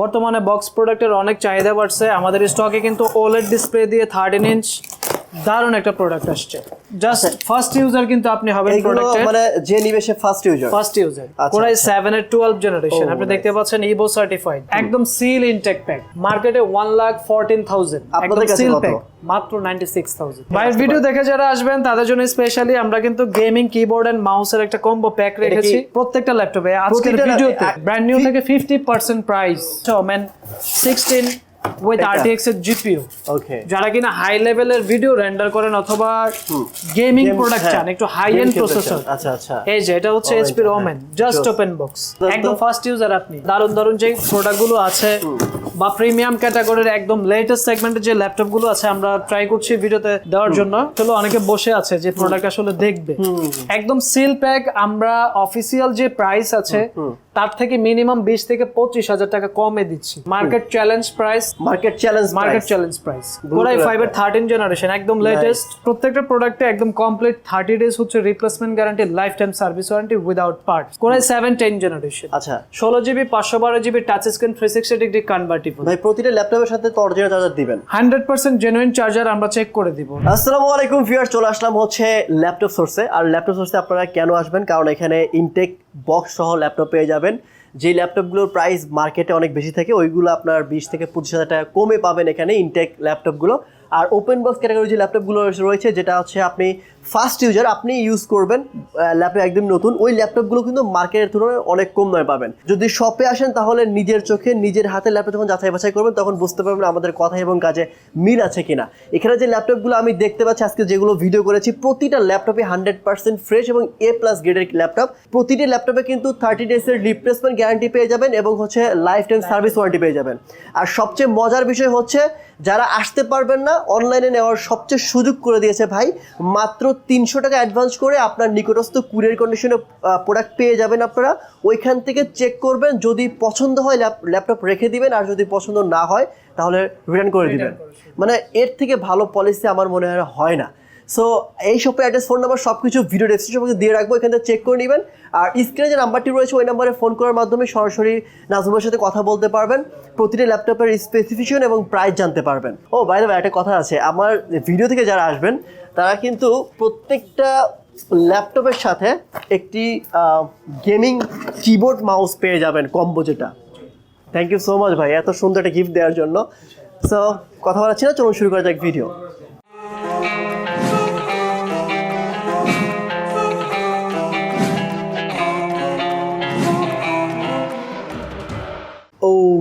বর্তমানে বক্স প্রোডাক্টের অনেক চাহিদা বাড়ছে। আমাদের স্টকে কিন্তু ওলেড ডিসপ্লে দিয়ে থার্টিন ইঞ্চ দারুণ একটা প্রোডাক্ট আসছে। জাস্ট ফার্স্ট ইউজার কিন্তু আপনি হবেন প্রোডাক্টের মানে যে নিবে সে first user first user Core i আচ্ছা। সেভেন এর টুয়েলভ জেনারেশন আপনি দেখতে পাচ্ছেন ইবো সার্টিফাইড একদম সিল ইনটেক প্যাক মার্কেটে ওয়ান লাখ ফোরটিন থাউজেন্ড আপনাদের কাছে সিল? প্যাক মাত্র নাইনটি সিক্স থাউজেন্ড বাইরের ভিডিও দেখে যারা আসবেন তাদের জন্য স্পেশালি আমরা কিন্তু গেমিং কিবোর্ড এন্ড মাউসের একটা কম্বো প্যাক রেখেছি। প্রত্যেকটা ল্যাপটপে আজকের ভিডিওতে ব্র্যান্ড নিউ থেকে fifty percent price man sixteen with. RTX এর জিপিও ওকে যারা কিনা হাই লেভেলের ভিডিও রেন্ডার করেন অথবা গেমিং প্রোডাক্ট হ্যাঁ, চান একটু হাই এন্ড। প্রসেসর আচ্ছা আচ্ছা। এই যে এটা হচ্ছে Oh, রোমেন হ্যাঁ। জাস্ট. ওপেন বক্স একদম ফার্স্ট ইউজার আপনি। দারুণ দারুণ যে প্রোডাক্টগুলো আছে বা প্রিমিয়াম ক্যাটাগরির একদম লেটেস্ট সেগমেন্টের যে ল্যাপটপগুলো আছে আমরা ট্রাই করছি ভিডিওতে দেওয়ার জন্য। চলো অনেকে বসে আছে যে প্রোডাক্ট আসলে দেখবে। একদম সিল প্যাক আমরা অফিসিয়াল যে প্রাইস আছে তার থেকে মিনিমাম বিশ থেকে পঁচিশ হাজার টাকা কমে দিচ্ছি। Market challenge price market challenge market challenge price Core i five এর থার্টিন জেনারেশন একদম লেটেস্ট প্রত্যেকটা প্রোডাক্টে একদম কমপ্লিট থার্টি ডেজ হচ্ছে replacement guarantee lifetime service warranty without parts Core i seven ten generation আচ্ছা। ষোলো জিবি পাঁচশো বারো GB touch screen three sixty degree convertible ভাই প্রতিটা ল্যাপটপের সাথে তো অরিজিনাল চার্জার দিবেন। হান্ড্রেড পার্সেন্ট জেনুইন চার্জার আমরা চেক করে দিব। আসসালামু আলাইকুম ভিউয়ার চলে আসলাম হচ্ছে ল্যাপটপ সোর্সে আর ল্যাপটপ সোর্সে আপনারা কেন আসবেন? কারণ এখানে ইনটেক বক্স সহ ল্যাপটপ পেয়ে যাবেন। যে ল্যাপটপগুলোর প্রাইস মার্কেটে অনেক বেশি থাকে, ওইগুলো আপনার বিশ থেকে পঁচিশ হাজার টাকা কমে পাবেন এখানে ইনটেক ল্যাপটপগুলো আর ওপেন বক্স ক্যাটাগরি যে ল্যাপটপগুলো রয়েছে যেটা হচ্ছে আপনি ফার্স্ট ইউজার আপনি ইউজ করবেন ল্যাপটপ একদম নতুন ওই ল্যাপটপগুলো কিন্তু মার্কেটের তুলনায় অনেক কম দামে পাবেন। যদি শপে আসেন তাহলে নিজের চোখে নিজের হাতে ল্যাপটপ যখন যাচাই বাছাই করবেন তখন বুঝতে পারবেন আমাদের কথা এবং কাজে মিল আছে কিনা। এখানে যে ল্যাপটপগুলো আমি দেখতে পাচ্ছি আজকে যেগুলো ভিডিও করেছি প্রতিটা ল্যাপটপে হান্ড্রেড পার্সেন্ট ফ্রেশ এবং এ প্লাস গ্রেডের ল্যাপটপ প্রতিটি ল্যাপটপে কিন্তু থার্টি ডেজের রিপ্লেসমেন্ট গ্যারান্টি পেয়ে যাবেন এবং হচ্ছে লাইফ টাইম সার্ভিস ওয়ারেন্টি পেয়ে যাবেন। আর সবচেয়ে মজার বিষয় হচ্ছে যারা আসতে পারবেন না অনলাইনে নেওয়ার সবচেয়ে সুযোগ করে দিয়েছে ভাই। মাত্র তিনশো টাকা অ্যাডভান্স করে আপনার নিকটস্থ কুরিয়ার কন্ডিশনে প্রোডাক্ট পেয়ে যাবেন আপনারা। ওইখান থেকে চেক করবেন যদি পছন্দ হয় ল্যাপটপ রেখে দিবেন আর যদি পছন্দ না হয় তাহলে রিটার্ন করে দিবেন। মানে এর থেকে ভালো পলিসি আমার মনে হয় হয় না। সো এই শপের অ্যাড্রেস ফোন নাম্বার সব কিছু ভিডিও ডেসক্রিপশনে দিয়ে রাখব এখান থেকে চেক করে নেবেন। আর স্ক্রিনে যে নাম্বারটি রয়েছে, ওই নাম্বারে ফোন করার মাধ্যমে সরাসরি নাজমুলের সাথে কথা বলতে পারবেন। প্রতিটি ল্যাপটপের স্পেসিফিকেশন এবং প্রাইস জানতে পারবেন। ও বাইরে একটা কথা আছে, আমার ভিডিও থেকে যারা আসবেন, তারা কিন্তু প্রত্যেকটা ল্যাপটপের সাথে একটি গেমিং কিবোর্ড মাউস পেয়ে যাবেন কম্বো যেটা। থ্যাংক ইউ সো মাচ ভাই, এত সুন্দর একটা গিফট দেওয়ার জন্য। সো কথা বলাচ্ছি না চলুন শুরু করা যাক ভিডিও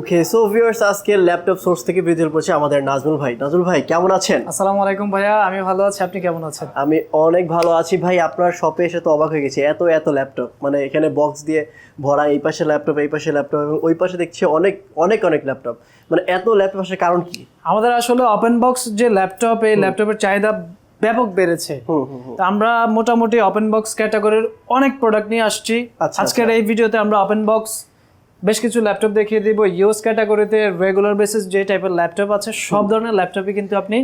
ওকে সো ভিউয়ার্স আজকে ল্যাপটপ সোর্স থেকে ভিডিও করছে আমাদের নাজমুল ভাই। নাজমুল ভাই কেমন আছেন? আসসালামু আলাইকুম ভাইয়া আমি ভালো আছি। আপনি কেমন আছেন? আমি অনেক ভালো আছি ভাই। আপনার শপে এসে তো অবাক হয়ে গেছি এত এত ল্যাপটপ মানে এখানে বক্স দিয়ে ভরা এই পাশে ল্যাপটপ এই পাশে ল্যাপটপ এবং ওই পাশে দেখছি অনেক অনেক অনেক ল্যাপটপ মানে এত ল্যাপটপ আসার কারণ কি? আমাদের আসলে ওপেন বক্স যে ল্যাপটপ এই ল্যাপটপের চাহিদা ব্যাপক বেড়েছে। আমরা মোটামুটি ওপেন বক্স ক্যাটাগরির অনেক প্রোডাক্ট নিয়ে আসছি। আচ্ছা, আজকের এই ভিডিওতে আমরা ওপেন বক্স বেশ কিছু ল্যাপটপ দেখিয়ে দিব। ইউজ ক্যাটাগরিতে রেগুলার বেসিস যে টাইপের ল্যাপটপ আছে, সব ধরনের ল্যাপটপই কিন্তু আপনি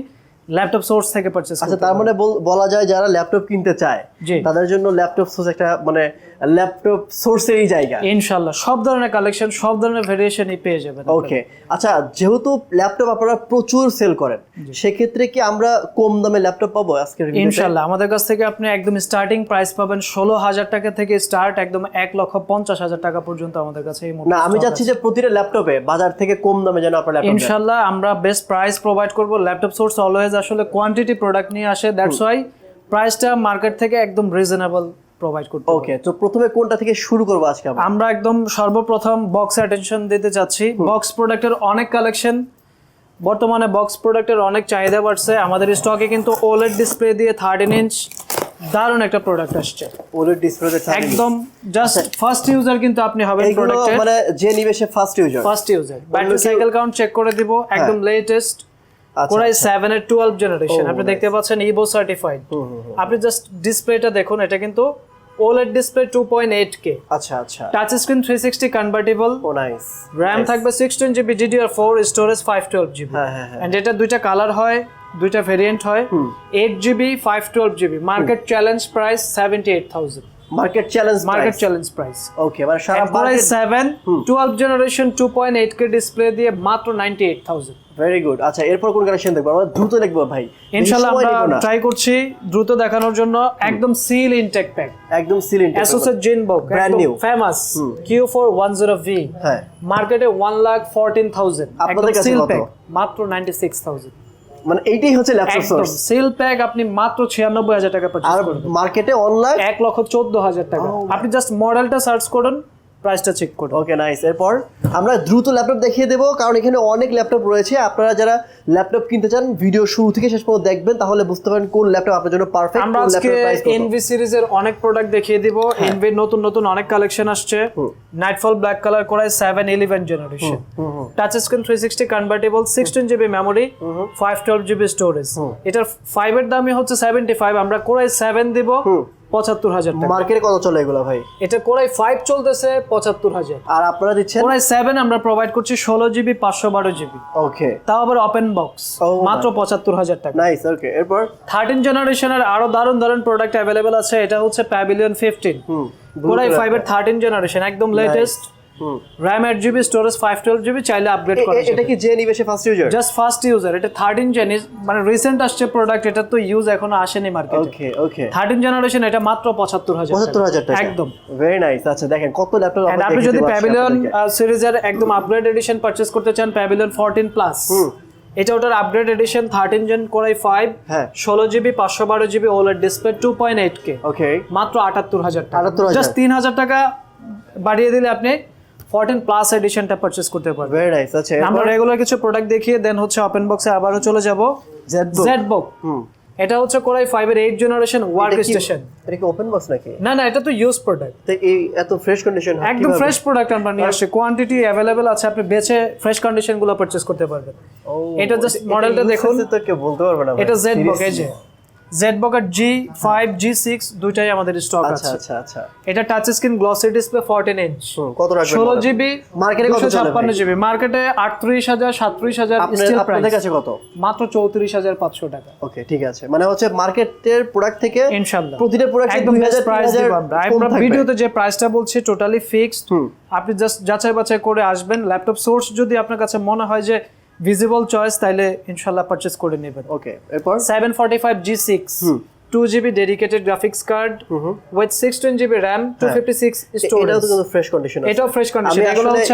ল্যাপটপ সোর্স থেকে পারচেস আচ্ছা তার মানে বল- যায় যারা ল্যাপটপ কিনতে চায়। তাদের জন্য ল্যাপটপ সোর্স একটা মানে ল্যাপটপ সোর্সেরই জায়গা। ইনশাল্লাহ সব ধরনের কালেকশন সব ধরনের ভেরিয়েশনই পেয়ে যাবেন ওকে আচ্ছা যেহেতু ল্যাপটপ আপনারা প্রচুর সেল করেন সেক্ষেত্রে কি আমরা কম দামে ল্যাপটপ পাবো আজকের ভিডিওতে? ইনশাল্লাহ আমাদের কাছ থেকে আপনি একদম স্টার্টিং প্রাইস পাবেন ষোলো হাজার টাকা থেকে স্টার্ট একদম এক লক্ষ পঞ্চাশ হাজার টাকা পর্যন্ত আমাদের কাছে না আমি চাচ্ছি যে প্রতিটা ল্যাপটপে বাজার থেকে কম দামে যেন আপনার ইনশাল্লাহ আমরা বেস্ট প্রাইস প্রোভাইড করব ল্যাপটপ সোর্স অলওয়েজ আসলে কোয়ান্টিটি প্রোডাক্ট নিয়ে আসে দ্যাটস ওয়াই প্রাইসটা মার্কেট থেকে একদম রিজনেবল প্রোভাইড করতে ওকে তো প্রথমে কোনটা থেকে শুরু করব আজকে আমরা? একদম সর্বপ্রথম বক্স অ্যাটেনশন দিতে চাচ্ছি। বক্স প্রোডাক্টের অনেক কালেকশন বর্তমানে বক্স প্রোডাক্টের অনেক চাহিদা বাড়ছে। আমাদের স্টকে কিন্তু ওলেড ডিসপ্লে দিয়ে থার্টিন ইঞ্চ দারুণ একটা প্রোডাক্ট আসছে। ওলেড ডিসপ্লেতে একদম জাস্ট ফার্স্ট ইউজার কিন্তু আপনি হবেন প্রোডাক্টের মানে যে নিবে সে first user first user battery cycle count check করে দিব একদম লেটেস্ট আচ্ছা কোরাই সেভেন এর টুয়েলভ জেনারেশন আপনি দেখতে পাচ্ছেন সার্টিফাইড আপনি জাস্ট ডিসপ্লেটা দেখুন এটা কিন্তু display two point eight K আচ্ছা আচ্ছা। Touch screen three sixty convertible ও নাইস থাকবে স্টোরেজ হ্যাঁ হ্যাঁ হ্যাঁ। এটা দুইটা কালার হয় দুইটা ভেরিয়েন্ট হয়। Eight GB five twelve GB market challenge price seventy eight thousand market challenge market challenge price okay মানে সারা market seven twelve generation two point eight K display দিয়ে মাত্র ninety eight thousand very good আচ্ছা এরপর কোন collection দেখব? আমরা দ্রুত দেখব ভাই। বেশি ইনশাল্লাহ আমরা ট্রাই করছি দ্রুত দেখানোর জন্য। একদম সিল ইনটেক প্যাক একদম সিলিন্ডার অ্যাসোসের Zenbook Brand new. Famous Q four one zero V হ্যাঁ। মার্কেটে ওয়ান লাখ ফোরটিন থাউজেন্ড আপনাদের কাছে সিল কত? প্যাক মাত্র নাইনটি সিক্স থাউজেন্ড মানে এইটাই হচ্ছে ল্যাপটপ সোর্স সিল প্যাক আপনি মাত্র ছিয়ানব্বই হাজার টাকা আর পারচেজ করবেন মার্কেটে অনলাইন এক লক্ষ চোদ্দ হাজার টাকা। Oh আপনি জাস্ট মডেলটা সার্চ করুন। প্রাইসটা চেক করুন ওকে নাইস এরপর আমরা দ্রুত ল্যাপটপ দেখিয়ে দেবো কারণ এখানে অনেক ল্যাপটপ রয়েছে। আপনারা যারা ল্যাপটপ কিনতে চান ভিডিও শুরু থেকে শেষ পর্যন্ত দেখবেন তাহলে বুঝতে পারেন কোন ল্যাপটপ আপনার জন্য পারফেক্ট আমরা আজকে এনভি সিরিজের অনেক প্রোডাক্ট দেখিয়ে দিব। হ্যাঁ। এনভির নতুন নতুন অনেক কালেকশন আসছে। Nightfall black colour seven eleven generation touch screen three sixty convertible sixteen GB memory five twelve GB storage এটার ফাইভের দামই হচ্ছে সেভেন্টি ফাইভ আমরা কোরাই সেভেন দিব। পঁচাত্তর হাজার মার্কেটে কত চলে এগুলো ভাই? এটা কোরাই ফাইভ চলতেছে পঁচাত্তর হাজার। আর আপনারা দিচ্ছেন? কোরাই সেভেন আমরা প্রোভাইড করছি ষোলো জিবি পাঁচশো বারো জিবি ওকে তাও আবার ওপেন বক্স Oh মাত্র পঁচাত্তর হাজার টাকা। নাইস ওকে এরপর? থার্টিন জেনারেশনের আরও দারুণ দারুণ প্রোডাক্ট অ্যাভেলেবেল আছে। এটা হচ্ছে প্যাভিলিয়ন ফিফটিন কোরাই ফাইভের থার্টিন জেনারেশন একদম latest RAM eight GB storage five twelve GB চাইলে আপগ্রেড করা এটা কি যে নিবে সে first user just first user এটা থার্টিন জেন মানে রিসেন্ট আসছে প্রোডাক্ট এটা তো ইউজ এখনও আসেনি মার্কেটে ওকে ওকে থার্টিন জেনারেশন এটা মাত্র পঁচাত্তর হাজার পঁচাত্তর হাজার টাকা। একদম। ভেরি নাইস আচ্ছা দেখেন কত ল্যাপটপ আপনি যদি প্যাভিলিয়ন সিরিজের একদম আপগ্রেড এডিশন পারচেজ করতে চান প্যাভিলিয়ন ফোরটিন প্লাস এটা ওটার upgrade edition thirteen gen Core i five হ্যাঁ। ষোলো জিবি পাঁচশো বারো জিবি ওলের display two point eight K okay মাত্র আটাত্তর হাজার টাকা। 78,000 জাস্ট তিন হাজার টাকা বাড়িয়ে দিলে আপনি ফোরটিন প্লাস এডিশনটা পারচেজ করতে পারবেন ভেরি নাইস আচ্ছা আমরা রেগুলার কিছু প্রোডাক্ট দেখিয়ে দেন হচ্ছে ওপেন বক্সে আবারও চলে যাব। জেড বুক এটা হচ্ছে কোরাই ফাইভ এর এইট জেনারেশন ওয়ার্ক স্টেশন এটা কি ওপেন বক্স নাকি? না না এটা তো ইউজ প্রোডাক্ট তো এই এত ফ্রেশ কন্ডিশন একদম ফ্রেশ প্রোডাক্ট আমরা নিয়ে আসছি। কোয়ান্টিটি অ্যাভেলেবেল আছে আপনি বেছে ফ্রেশ কন্ডিশনগুলো পারচেজ করতে পারবেন। এটা just মডেলটা দেখুন। তো কেউ বলতে পারবে না এটা জেড বক এই যে? Z G five G six দুইটাই আমাদের স্টক আচ্ছা আছে। আচ্ছা আচ্ছা। এটা touch screen glossy display fourteen inch কত রাখবেন ষোলো জিবি মার্কেটে কত ছাপ্পান্ন জিবি মার্কেটে আটত্রিশ হাজার সাতত্রিশ হাজার আপনাদের কাছে কত? মাত্র চৌত্রিশ হাজার পাঁচশো টাকা। ওকে ঠিক আছে। মানে হচ্ছে মার্কেটের প্রোডাক্ট থেকে ইনশাল্লাহ প্রতিটা প্রোডাক্ট একদম বেস্ট প্রাইস দিব আমরা ভিডিওতে যে প্রাইসটা বলছি টোটালি ফিক্সড আপনি জাস্ট যাচাই বাছাই করে আসবেন। ল্যাপটপ সোর্স যদি আপনার কাছে মনে হয় যে ভিজিবল চয়েস তাইলে ইনশাল্লাহ পারচেজ করে নেবেন। ওকে এরপর? Seven forty five G six two GB dedicated graphics card with sixteen GB RAM two fifty six এটাও স্টোরেজ তো কিন্তু ফ্রেশ কন্ডিশন এটাও ফ্রেশ কন্ডিশন এগুলো হচ্ছে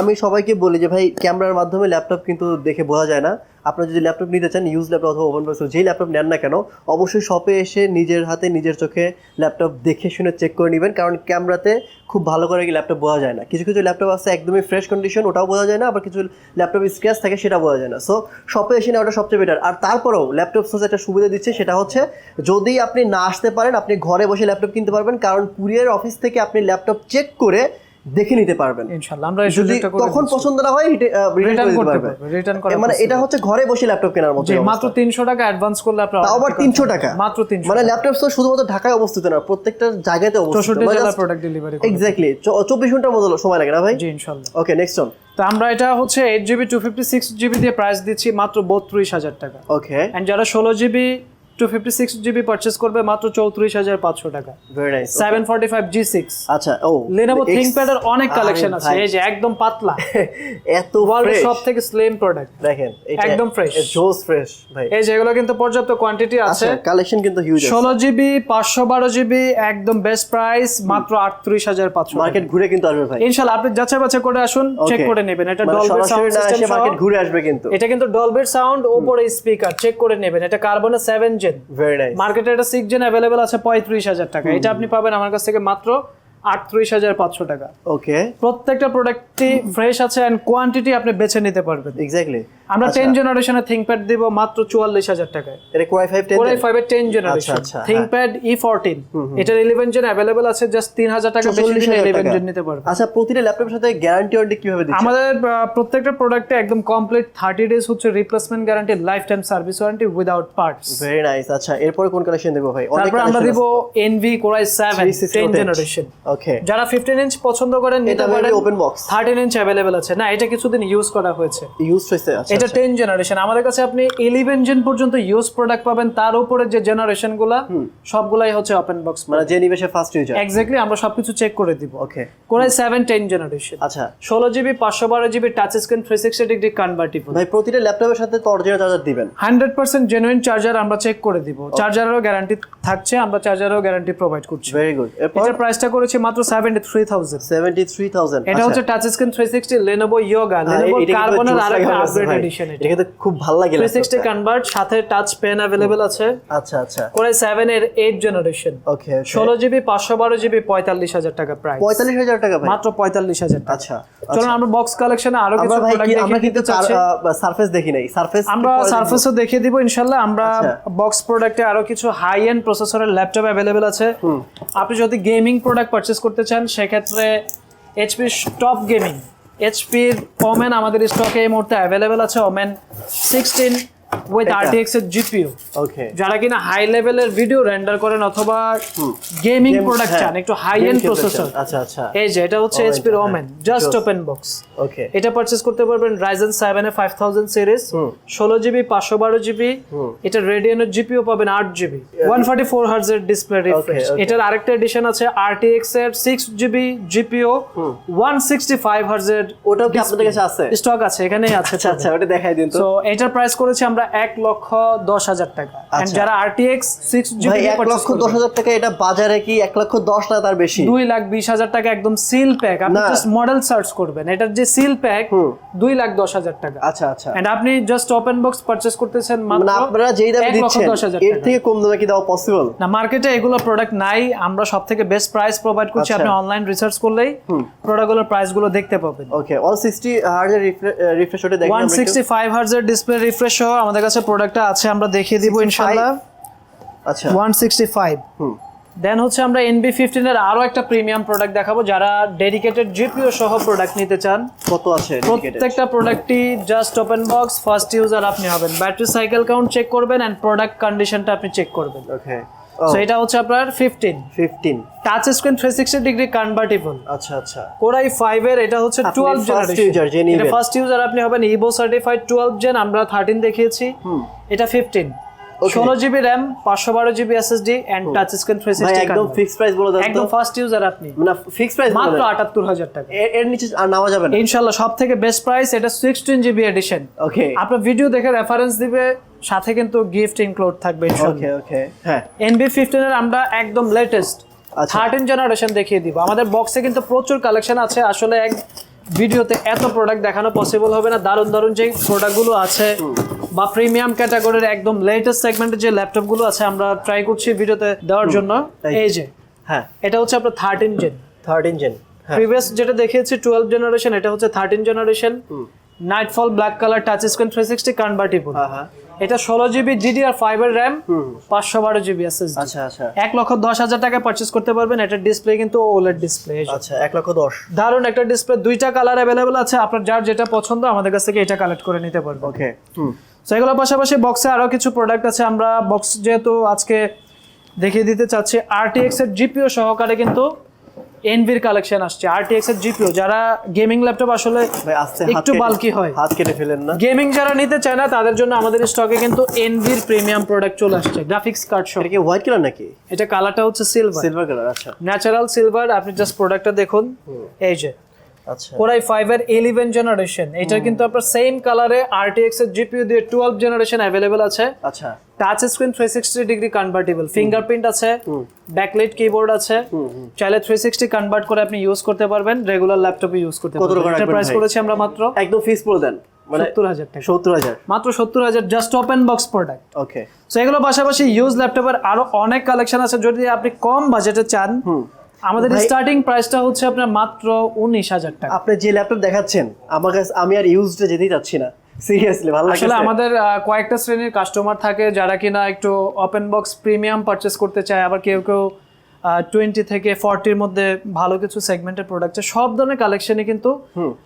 আমি সবাইকে বলি যে ভাই ক্যামেরার মাধ্যমে ল্যাপটপ কিন্তু দেখে বোঝা যায় না। আপনার যদি ল্যাপটপ নিতে চান ইউজ ল্যাপটপ অথবা ওপেন বক্স যেই ল্যাপটপ নেন না কেন, অবশ্যই শপে এসে নিজের হাতে, নিজের চোখে ল্যাপটপ দেখে শুনে চেক করে নেবেন। কারণ ক্যামেরাতে খুব ভালো করে ল্যাপটপ বোঝা যায় না। কিছু কিছু ল্যাপটপ আছে একদমই ফ্রেশ কন্ডিশন ওটাও বোঝা যায় না, আবার কিছু ল্যাপটপ স্ক্র্যাচ থাকে, সেটা বোঝা যায় না। সো শপে এসে না ওটা সবচেয়ে বেটার আর তারপরেও ল্যাপটপ সোর্স একটা সুবিধা দিচ্ছে, সেটা হচ্ছে যদি আপনি না আসতে পারেন, আপনি ঘরে বসে ল্যাপটপ কিনতে পারবেন। কারণ কুরিয়ার অফিস থেকে আপনি ল্যাপটপ চেক করে দেখে নিতে পারবেন। আমরা যদি তখন পছন্দ না হয় রিটার্ন করতে পারবে পারবে, return করা মানে এটা হচ্ছে ঘরে বসে ল্যাপটপ কেনার মতো মাত্র তিনশো টাকা অ্যাডভান্স করলে আপনার তাও আবার তিনশো টাকা। মাত্র তিনশো মানে ল্যাপটপ তো শুধুমাত্র ঢাকায় অবস্থিত না প্রত্যেকটা জায়গাতে অবস্থিত। জেলার প্রোডাক্ট ডেলিভারি এক্স্যাক্টলি চব্বিশ ঘণ্টার মতো সময় লাগে না ভাই? জি ইনশাল্লাহ ওকে নেক্সট অন তো আমরা এটা হচ্ছে eight GB two fifty six GB দিয়ে প্রাইস দিচ্ছি মাত্র বত্রিশ হাজার টাকা। ওকে অ্যান্ড যারা ষোলো GB two fifty six GB purchase করবে মাত্র চৌত্রিশ হাজার পাঁচশো টাকা। Seven forty five G six আচ্ছা ও লেনোভো এর অনেক কালেকশন আছে। এই যে একদম পাতলা। এত ওয়ার্ল্ডের সব থেকে স্লিম প্রোডাক্ট দেখেন একদম fresh। জোস ফ্রেশ ভাই। এই যেগুলো কিন্তু পর্যাপ্ত কোয়ান্টিটি আছে। আচ্ছা কালেকশন কিন্তু হিউজ ষোলো জিবি পাঁচশো বারো জিবি একদম বেস্ট প্রাইস মাত্র আটত্রিশ হাজার পাঁচশো মার্কেট ঘুরে কিন্তু আসবে ভাই। ইনশাল্লাহ আপনি যাচাই বাছাই করে আসুন চেক করে নেবেন। এটা সাউন্ড সিস্টেম মার্কেট ঘুরে আসবে কিন্তু। এটা কিন্তু ডলবির সাউন্ড ওপরে স্পিকার চেক করে নেবেন। এটা কার্বনের সেভেন জেন। ভেরি নাইস মার্কেটে এটা সিক্স জেন অ্যাভেলেবেল আছে পঁয়ত্রিশ হাজার টাকা। এটা আপনি পাবেন আমার কাছ থেকে মাত্র আটত্রিশ হাজার পাঁচশো টাকা। ওকে। প্রত্যেকটা প্রোডাক্টই ফ্রেশ আছে অ্যান্ড কোয়ান্টিটি আপনি বেছে নিতে পারবেন। এক্স্যাক্টলি আমরা টেন জেনারেশনের থিংকপ্যাড দিব মাত্র চুয়াল্লিশ হাজার টাকায়। এটা Core i five ten Core i ফাইভের ten generation. ThinkPad E fourteen এটার ইলেভেন জেন অ্যাভেলেবেল আছে জাস্ট তিন হাজার টাকা বেশি দিলে ইলেভেন জেন নিতে পারবেন। আচ্ছা প্রতিটা ল্যাপটপের সাথে গ্যারান্টি ওয়ারেন্টি কীভাবে দিচ্ছে আমাদের প্রত্যেকটা প্রোডাক্টে একদম কমপ্লিট থার্টি ডেজ হচ্ছে replacement guarantee life time service warranty without parts very nice আচ্ছা এরপরে কোন কালেকশন দেবো ভাই? তারপর আমরা দিব envy core i seven ten generation okay যারা ফিফটিন ইঞ্চ পছন্দ করেন নিতে পারেন। Open box thirteen inch available আছে। না এটা কিছুদিন ইউজ করা হয়েছে। ইউজ হয়েছে আচ্ছা এটা টেন জেনারেশন আমাদের কাছে আপনি ইলেভেন জেন পর্যন্ত ইউজ প্রোডাক্ট পাবেন। তার উপরে যে জেনারেশনগুলা সবগুলাই হচ্ছে ওপেন বক্স মানে যে নিবেশে ফার্স্ট ইউজার এক্স্যাক্টলি আমরা সবকিছু চেক করে দিব। Okay core i seven ten generation আচ্ছা। ষোলো জিবি পাঁচশো বারো GB touch screen three sixty degree convertible ভাই প্রতিটা ল্যাপটপের সাথে তো অরিজিনাল চার্জার দিবেন। হান্ড্রেড পার্সেন্ট জেনুইন চার্জার আমরা চেক করে দিব। চার্জারেরও গ্যারান্টি থাকছে আমরা চার্জারেরও গ্যারান্টি প্রোভাইড করছি। ভেরি গুড এটার প্রাইসটা করেছি মাত্র seventy three thousand seventy three thousand এটা হচ্ছে touch screen three sixty Lenovo Yoga Lenovo কার্বনের আরেকটা আপগ্রেড এডিশন এটা। কিন্তু খুব ভালো লাগে থ্রি সিক্সটি কনভার্ট সাথে টাচ পেন আছে। আচ্ছা আচ্ছা। এর জেনারেশন ওকে ষোলো জিবি পাঁচশো বারো জিবি পঁয়তাল্লিশ হাজার টাকা প্রাইস টাকা ভাই। মাত্র টাকা। আচ্ছা চলুন আমরা বক্স কালেকশনে আরও কিছু প্রোডাক্ট আমরা কিন্তু সারফেস দেখি নাই। সারফেস আমরা সার্ফেসও দেখিয়ে দিব ইনশাল্লাহ। আমরা আচ্ছা। বক্স প্রোডাক্টে আরও কিছু হাই এন্ড প্রসেসরের ল্যাপটপ অ্যাভেলেবেল আছে আপনি যদি গেমিং প্রোডাক্ট পারচেস করতে চান, সেক্ষেত্রে এইচপি টপ গেমিং এইচপির ওমেন আমাদের স্টকে এই মুহূর্তে অ্যাভেলেবেল আছে ওমেন সিক্সটিন উইথ? আরটিএক্স এর জিপিও ওকে যারা কিনা হাই লেভেলের ভিডিও রেন্ডার করেন অথবা গেমিং প্রোডাক্ট চান একটু হাই এন্ড প্রসেসর আচ্ছা আচ্ছা। এই যে এটা হচ্ছে Omen, হ্যাঁ। Omen just Just- open box okay এটা পারচেস করতে পারবেন রাইজেন সেভেন এ ফাইভ থাউজেন্ড সিরিজ ষোলো জিবি পাঁচশো বারো জিবি এটা রেডিয়নের জিপিও পাবেন আট GB one forty four hertz এর ডিসপ্লে রিফ্রেশ. এটার আরেকটা এডিশন আছে আরটিএক্স এর six GB GPU one sixty five hertz এর ওটাও কি আপনাদের কাছে আছে? স্টক আছে এখানেই আছে। আচ্ছা আচ্ছা ওটা দেখাই দিন তো। তো এটার প্রাইস করেছি আমরা এক লক্ষ দশ হাজার টাকা। আচ্ছা। যারা আরটিএক্স সিক্স এক লক্ষ দশ হাজার টাকা এটা বাজারে কি এক লক্ষ দশ না তার বেশি? দুই লাখ বিশ হাজার টাকা একদম সিল প্যাক আপনি জাস্ট মডেল সার্চ করবেন। এটার যে সিল প্যাক দুই লাখ দশ হাজার টাকা। আচ্ছা আচ্ছা। এন্ড আপনি জাস্ট ওপেন বক্স পারচেজ করতেছেন মানে মাত্র আপনারা যেই দামে দিচ্ছেন এর থেকে কম দামে কি দেওয়া পসিবল না মার্কেটে এগুলো প্রোডাক্ট নাই। আমরা সব থেকে বেস্ট প্রাইস প্রোভাইড করছি। আচ্ছা। আপনি অনলাইন রিসার্চ করলেই প্রোডাক্টগুলোর প্রাইসগুলো দেখতে পাবেন। ওকে ওয়ান সিক্সটি হার্জের রিফ্রেশ দেখেন ফাইভ হার্জের ডিসপ্লে রিফ্রেশ সহ আমাদের কাছে প্রোডাক্টটা আছে আমরা দেখিয়ে দিব ইনশাআল্লাহ। আচ্ছা। ওয়ান সিক্সটি ফাইভ হুম। দেন হচ্ছে আমরা এনবি ফিফটিনের আরও একটা প্রিমিয়াম প্রোডাক্ট দেখাবো যারা ডেডিকেটেড জিপিও সহ প্রোডাক্ট নিতে চান। কত আছে? প্রত্যেকটা প্রোডাক্টটি just open box first user আপনি হবেন। ব্যাটারি সাইকেল কাউন্ট চেক করবেন এন্ড প্রোডাক্ট কন্ডিশনটা আপনি চেক করবেন। ওকে সো এটা হচ্ছে আপনার fifteen fifteen touch screen three sixty degree convertible আচ্ছা আচ্ছা। কোরাই ফাইভ এর এটা হচ্ছে আপনি টুয়েলভ first user, যে জেনারেশন এটা ফার্স্ট ইউজার আপনি হবেন ইভো সার্টিফাইড টুয়েলভ জেন আমরা থার্টিন দেখিয়েছি। এটা ফিফটিন ষোলো জিবি র্যাম পাঁচশো বারো GB SSD and touch screen three sixty একদম ফিক্সড প্রাইস বলে দেন একদম ফার্স্ট ইউজার আপনি। মানে ফিক্সড প্রাইস মাত্র আটাত্তর হাজার টাকা। এর এর নিচে আর নামা যাবে না। ইনশাল্লাহ সব থেকে বেস্ট প্রাইস এটা সিক্সটিন জিবি এডিশন ওকে আপনার ভিডিও দেখে রেফারেন্স দিবে সাথে কিন্তু গিফট ইনক্লুড থাকবে ওকে ওকে হ্যাঁ। এনবি ফিফটিনের আমরা একদম লেটেস্ট। থার্টিন জেনারেশন দেখিয়ে দিব। আমাদের বক্সে কিন্তু প্রচুর কালেকশন আছে। আসলে এক ভিডিওতে এত প্রোডাক্ট দেখানো পসিবল হবে না। দারুণ দারুণ যে প্রোডাক্টগুলো আছে বা প্রিমিয়াম ক্যাটাগরির একদম লেটেস্ট সেগমেন্টের যে ল্যাপটপগুলো আছে আমরা ট্রাই করছি ভিডিওতে দেওয়ার জন্য। এই যে হ্যাঁ। এটা হচ্ছে আপনার থার্টিন জেন থার্টিন জেন হ্যাঁ। প্রিভিয়াস যেটা দেখিয়েছি টুয়েলভ জেনারেশন এটা হচ্ছে thirteen generation nightfall black colour touch screen three sixty convertible এটা ষোলো জিবি ডিডিআর ফাইভ এর র্যাম পাঁচশো বারো জিবি এসএসডি আচ্ছা আচ্ছা। এক লক্ষ দশ হাজার টাকা পারচেস করতে পারবেন। এটার ডিসপ্লে কিন্তু ওলেড ডিসপ্লে আচ্ছা এক লক্ষ দশ। দারুণ একটা ডিসপ্লে দুইটা কালার অ্যাভেলেবল আছে। আপনার যার যেটা পছন্দ আমাদের কাছ থেকে এটা কালেক্ট করে নিতে পারবেন। ওকে তো এগুলোর পাশাপাশি বক্সে আরও কিছু প্রোডাক্ট আছে। আমরা বক্স যেহেতু আজকে দেখিয়ে দিতে চাচ্ছি আরটিএক্স এর জিপিও সহকারে কিন্তু এনভির কালেকশন আসছে আরটিএক্স এর জিপিও যারা গেমিং ল্যাপটপ আসলে একটু কেটে- বালকি হয়। হাত কেটে ফেলেন না। গেমিং যারা নিতে চায় না তাদের জন্য আমাদের স্টকে কিন্তু এনভির প্রিমিয়াম প্রোডাক্ট চলে আসছে গ্রাফিক্স কার্ড সহ এটা কি হোয়াইট কালার নাকি? এটা কালারটা হচ্ছে সিলভার সিলভার কালার আচ্ছা। ন্যাচারাল সিলভার আপনি জাস্ট প্রোডাক্টটা দেখুন। এই যে কোরাই ফাইভ এর ইলেভেন জেনারেশন এটা কিন্তু আপনার সেম কালারে আরটিএক্স এর জিপিইউ দিয়ে টুয়েলভ জেনারেশন অ্যাভেলেবেল আছে। আচ্ছা। Touch screen three sixty degree convertible fingerprint আছে ব্যাকলাইট কিবোর্ড আছে। চাইলে থ্রি সিক্সটি কনভার্ট করে আপনি ইউজ করতে পারবেন রেগুলার ল্যাপটপে ইউজ করতে পারবেন। এটা প্রাইস করেছি আমরা মাত্র একদম ফিক্স বলে দেন। মানে সত্তর হাজার টাকা। সত্তর হাজার। মাত্র সত্তর হাজার just open box product okay so এগুলো পাশাপাশি ইউজ ল্যাপটপের আরও অনেক কালেকশন আছে। যদি আপনি কম বাজেটে চান আমাদের স্টার্টিং প্রাইসটা হচ্ছে আপনার মাত্র উনিশ হাজার টাকা। আপনি যে ল্যাপটপ দেখাচ্ছেন আমার কাছে আমি আর ইউজটা যেতেই চাচ্ছি না। সিরিয়াসলি ভালো আসলে আমাদের কয়েকটা শ্রেণির কাস্টমার থাকে যারা কিনা একটু ওপেন বক্স প্রিমিয়াম পারচেস করতে চায় আবার কেউ কেউ টোয়েন্টি থেকে ফর্টির মধ্যে ভালো কিছু সেগমেন্টের প্রোডাক্ট সব ধরনের কালেকশনই কিন্তু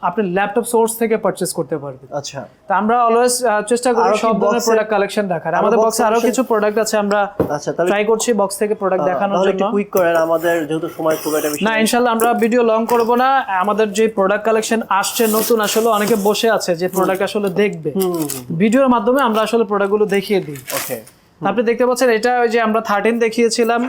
আপনি ল্যাপটপ সোর্স থেকে পারচেস করতে পারবেন। আচ্ছা। তা আমরা অলওয়েজ চেষ্টা করি সব ধরনের প্রোডাক্ট কালেকশন দেখার। আমাদের বক্সে আরও কিছু প্রোডাক্ট আছে আমরা আচ্ছা ট্রাই করছি বক্স থেকে প্রোডাক্ট দেখানোর জন্য। একটু কুইক করেন আমাদের যেহেতু সময় খুব একটা বেশি না ইনশাল্লাহ আমরা ভিডিও লং করব না। আমাদের যে প্রোডাক্ট কালেকশন আসছে নতুন আসলে অনেকে বসে আছে যে প্রোডাক্ট আসলে দেখবে। ভিডিওর মাধ্যমে আমরা আসলে প্রোডাক্টগুলো দেখিয়ে দিই। ওকে আপনি দেখতে পাচ্ছেন এটা ওই যে আমরা থার্টিন দেখিয়েছিলাম।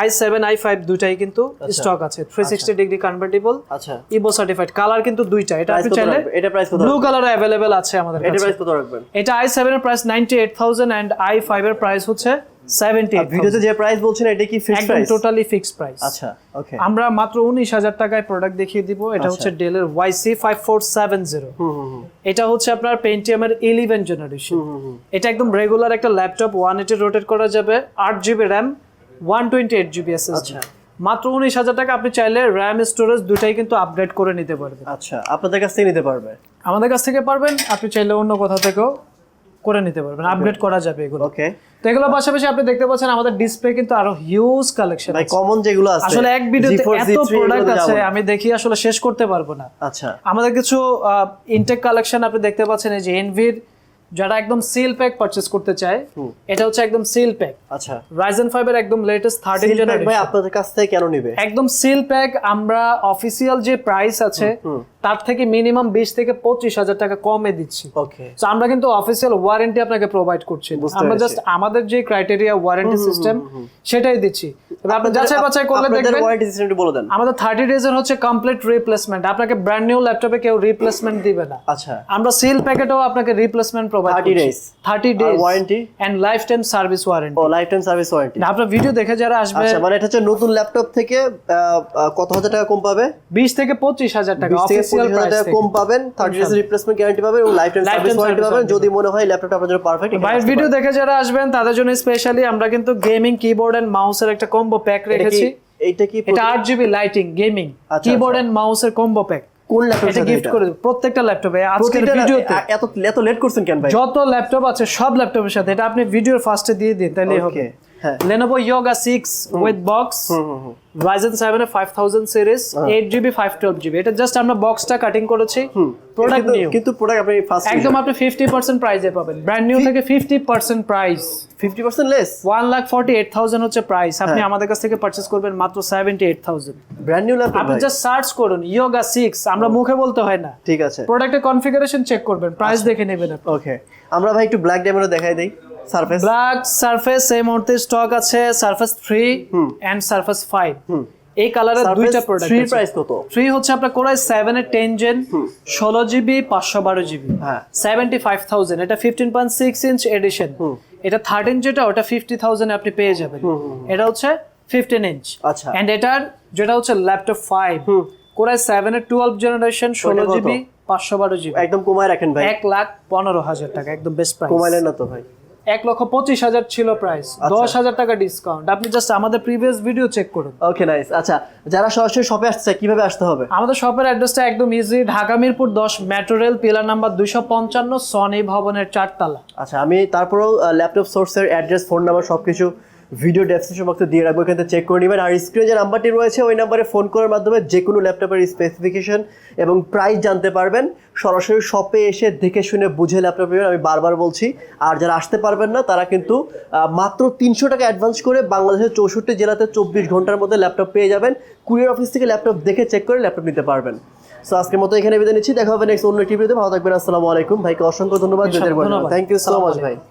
আই সেভেন আই ফাইভ দুইটাই কিন্তু স্টক আছে। থ্রি সিক্সটি ডিগ্রি কনভার্টেবল আচ্ছা। ইবো সার্টিফাইড কালার কিন্তু দুইটা। এটা আপনি চাইলে এটা প্রাইস কত ব্লু কালার অ্যাভেলেবেল আছে আমাদের এটা প্রাইস কত রাখবেন? এটা আই সেভেন এর price ninety eight thousand and I five এর প্রাইস হচ্ছে ভিডিওতে যে প্রাইস বলছেন এটা কি fixed price totally fixed price আচ্ছা ওকে আমরা মাত্র উনিশ হাজার টাকায় প্রোডাক্ট দেখিয়ে দিব। এটা আচ্ছা। হচ্ছে ডেলের ওয়াইসি ফাইভ ফোর সেভেন জিরো হুম হুম হুম। এটা হচ্ছে আপনার পেন্টিয়ামের ইলেভেন জেনারেশন হুম, হুম। এটা একদম রেগুলার একটা ল্যাপটপ ওয়ান এইটে রোটেট করা যাবে। আট GB RAM one twenty eight GB SSD. মাত্র উনিশ হাজার টাকা আপনি চাইলে র্যাম স্টোরেজ দুটাই কিন্তু আপগ্রেড করে নিতে পারবেন। আচ্ছা আপনাদের কাছ থেকে নিতে পারবে? আমাদের কাছ থেকে পারবেন আপনি চাইলে অন্য কোথাও থেকেও করে নিতে পারবেন। আপগ্রেড করা যাবে এগুলো। ওকে তো এগুলোর পাশাপাশি আপনি দেখতে পাচ্ছেন আমাদের ডিসপ্লে কিন্তু আরও হিউজ কালেকশন ভাই কমন যেগুলো আছে আসলে এক ভিডিওতে এত প্রোডাক্ট আছে আমি দেখি আসলে শেষ করতে পারব না। আচ্ছা। আমাদের কিছু ইনটেক কালেকশন আপনি দেখতে পাচ্ছেন এই যে এনভির যারা একদম সিল প্যাক পারচেজ করতে চায় এটা হচ্ছে একদম সিল প্যাক আচ্ছা। রাইজেন ফাইভ এর একদম লেটেস্ট থার্টিন জেনারেশন ভাই আপনাদের কাছ থেকে কেন নিবে? একদম সিল প্যাক আমরা অফিসিয়াল যে প্রাইস আছে তার থেকে মিনিমাম বিশ থেকে পঁচিশ হাজার টাকা কমে দিচ্ছি। ওকে তো আমরা কিন্তু অফিসিয়াল ওয়ারেন্টি আপনাকে প্রোভাইড করছি। আমরা জাস্ট আমাদের যে ক্রাইটেরিয়া ওয়ারেন্টি সিস্টেম সেটাই দিচ্ছি। আপনি যাচাই বাছাই করলে দেখবেন ওয়ারেন্টি সিস্টেমটি বলে দেন। আমাদের হচ্ছে কমপ্লিট রিপ্লেসমেন্ট আপনাকে ব্র্যান্ড নিউ ল্যাপটপে কেউ রিপ্লেসমেন্ট দিবে না। আচ্ছা। আমরা সেল প্যাকেটেও আপনাকে replacement provide 30 days। Thirty days warranty? And life time service warranty O life time service warranty আপনার ভিডিও দেখে যারা আসবে আচ্ছা মানে এটা হচ্ছে নতুন ল্যাপটপ থেকে কত হাজার টাকা কম পাবে? বিশ থেকে পঁচিশ হাজার টাকা। বিশ অফিসিয়াল পঁচিশ কম পাবেন থার্টি ডেজ রিপ্লেসমেন্ট গ্যারান্টি পাবেন এবং লাইফ টাইম সার্ভিস ওয়ারেন্টি পাবেন। যদি মনে হয় ল্যাপটপটা আপনার জন্য পারফেক্ট ভিডিও দেখে যারা আসবেন তাদের জন্য স্পেশালি আমরা কিন্তু গেমিং কিবোর্ড এন্ড মাউসের একটা কম্বো প্যাক রেখেছি। এইটা কি এটা লাইটিং গেমিং কিবোর্ড এন্ড মাউসের কম্বো প্যাক কোন ল্যাপটপ গিফট করে প্রত্যেকটা ল্যাপটপে আজকের ভিডিওতে এত এত লেট করছেন কেন ভাই? যত ল্যাপটপ আছে সব ল্যাপটপের সাথে এটা আপনি ভিডিওর ফার্স্টে দিয়ে দিন তাহলেই হবে। ওকে হ্যাঁ। Lenovo Yoga 6 with box Ryzen 7 এর 5000 সিরিজ 8GB 512GB এটা জাস্ট আমরা বক্সটা কাটিং করেছি। প্রোডাক্ট নিউ কিন্তু প্রোডাক্ট আপনি ফার্স্ট একদম আপনি 50% প্রাইসে পাবেন। ব্র্যান্ড নিউ থেকে 50% প্রাইস 50% লেস 1 লাখ 48000 হচ্ছে প্রাইস আপনি হ্যাঁ। আমাদের কাছ থেকে পারচেজ করবেন মাত্র 78000 ব্র্যান্ড নিউ ল্যাপটপ আপনি জাস্ট সার্চ করুন Yoga 6 আমরা মুখে বলতে হয় না। ঠিক আছে। প্রোডাক্টের কনফিগারেশন চেক করবেন প্রাইস আচ্ছা। দেখে নেবেন ওকে আমরা ভাই একটু ব্ল্যাক ডেমোটা দেখাই দেই। সারফেস ব্ল্যাক সারফেস এই মুহূর্তে স্টক আছে সারফেস 3 এন্ড সারফেস 5 এই কালারের দুইটা প্রোডাক্ট থ্রি প্রাইস কত? থ্রি হচ্ছে আপনার কোরাই সেভেন এর টেন জেন ষোলো জিবি পাঁচশো বারো জিবি হ্যাঁ। সেভেন্টি ফাইভ থাউজেন্ড এটা fifteen point six inch edition এটা থার্টিন যেটা ওটা ফিফটি থাউজেন্ড আপনি পেয়ে যাবেন। এটা হচ্ছে ফিফটিন ইঞ্চ আচ্ছা। এন্ড এটার যেটা হচ্ছে laptop five core i seven এর টুয়েলভ জেনারেশন ষোলো কত? জিবি পাঁচশো বারো জিবি একদম কমায় রাখেন ভাই। এক লাখ পনেরো হাজার টাকা একদম বেস্ট প্রাইস কমাইলেন না তো ভাই। এক লক্ষ পঁচিশ হাজার ছিল প্রাইস আচ্ছা। দশ হাজার টাকা ডিসকাউন্ট আপনি জাস্ট আমাদের প্রিভিয়াস ভিডিও চেক করুন। ওকে নাইস আচ্ছা যারা সরাসরি শপে আসছে কীভাবে আসতে হবে? আমাদের শপের অ্যাড্রেসটা একদম ইজি ঢাকা মিরপুর দশ মেট্রো রেল পিলার নাম্বার দুইশো পঞ্চান্ন সনি ভবনের চারতলা। আচ্ছা আমি তারপরেও ল্যাপটপ সোর্সের অ্যাড্রেস ফোন নাম্বার সব কিছু ভিডিও ডেসক্রিপশন বক্সে দিয়ে রাখব এখান চেক করে নেবেন। আর স্ক্রিনে যে নাম্বারটি রয়েছে ওই নাম্বারে ফোন করার মাধ্যমে যে কোনো ল্যাপটপের স্পেসিফিকেশন এবং প্রাইস জানতে পারবেন। সরাসরি শপে এসে দেখে শুনে বুঝে ল্যাপটপ নেবেন আমি বারবার বলছি। আর যারা আসতে পারবেন না তারা কিন্তু মাত্র তিনশো টাকা অ্যাডভান্স করে বাংলাদেশের চৌষট্টি জেলাতে চব্বিশ ঘণ্টার মধ্যে ল্যাপটপ পেয়ে যাবেন। কুরিয়ার অফিস থেকে ল্যাপটপ দেখে চেক করে ল্যাপটপ নিতে পারবেন। সো আজকের মতো এখানে বিদায় নিচ্ছি। দেখা হবে নেক্সট অন্য একটি ভিডিওতে ভালো থাকবেন। আসসালামু আলাইকুম। ভাইকে অসংখ্য ধন্যবাদ। ধন্যবাদ। থ্যাংক ইউ সো মাচ ভাই।